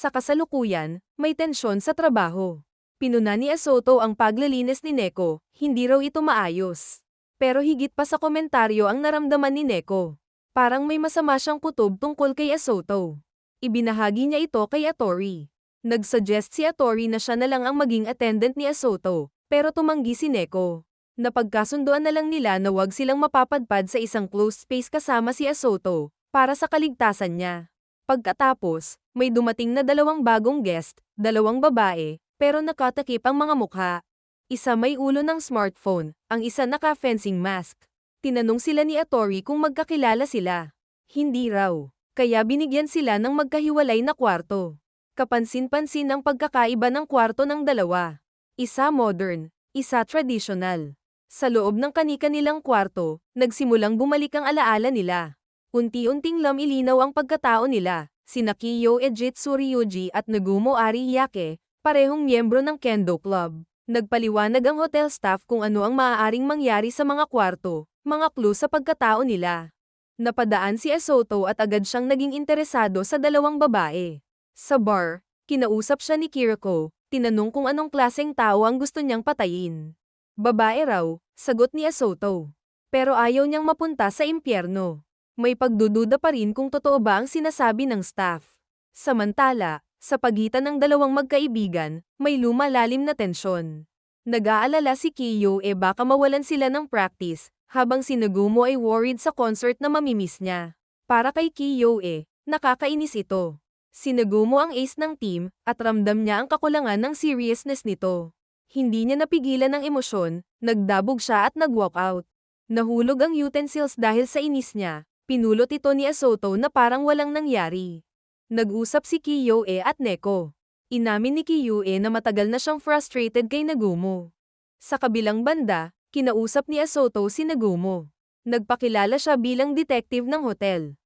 Sa kasalukuyan, may tensyon sa trabaho. Pinuna ni Asoto ang paglilinis ni Neko, hindi raw ito maayos. Pero higit pa sa komentaryo ang naramdaman ni Neko. Parang may masama siyang kutob tungkol kay Asoto. Ibinahagi niya ito kay Atori. Nagsuggest si Atori na siya na lang ang maging attendant ni Asoto, pero tumanggi si Neko. Napagkasunduan na lang nila na wag silang mapapadpad sa isang closed space kasama si Asoto, para sa kaligtasan niya. Pagkatapos, may dumating na dalawang bagong guest, dalawang babae, pero nakatakip ang mga mukha. Isa may ulo ng smartphone, ang isa naka-fencing mask. Tinanong sila ni Atori kung magkakilala sila. Hindi raw. Kaya binigyan sila ng magkahiwalay na kwarto. Kapansin-pansin ang pagkakaiba ng kwarto ng dalawa. Isa modern, isa traditional. Sa loob ng kani-kanilang kwarto, nagsimulang bumalik ang alaala nila. Unti-unting lamilinaw ang pagkatao nila, sina Kiyo Ejit Suriyuji at Nagumo Ariyake, parehong miyembro ng Kendo Club. Nagpaliwanag ang hotel staff kung ano ang maaaring mangyari sa mga kwarto, mga clue sa pagkatao nila. Napadaan si Asoto at agad siyang naging interesado sa dalawang babae. Sa bar, kinausap siya ni Kiriko, tinanong kung anong klaseng tao ang gusto niyang patayin. Babae raw, sagot ni Asoto. Pero ayaw niyang mapunta sa impyerno. May pagdududa pa rin kung totoo ba ang sinasabi ng staff. Samantala, sa pagitan ng dalawang magkaibigan, may lumalalim na tensyon. Nag-aalala si Kiyo e baka mawalan sila ng practice, habang si Nagumo ay worried sa concert na mamimiss niya. Para kay Kiyo e, nakakainis ito. Si Nagumo ang ace ng team, at ramdam niya ang kakulangan ng seriousness nito. Hindi niya napigilan ang emosyon, nagdabog siya at nag-walk out. Nahulog ang utensils dahil sa inis niya, pinulot ito ni Asoto na parang walang nangyari. Nag-usap si Kiyoe at Neko. Inamin ni Kiyoe na matagal na siyang frustrated kay Nagumo. Sa kabilang banda, kinausap ni Asoto si Nagumo. Nagpakilala siya bilang detective ng hotel.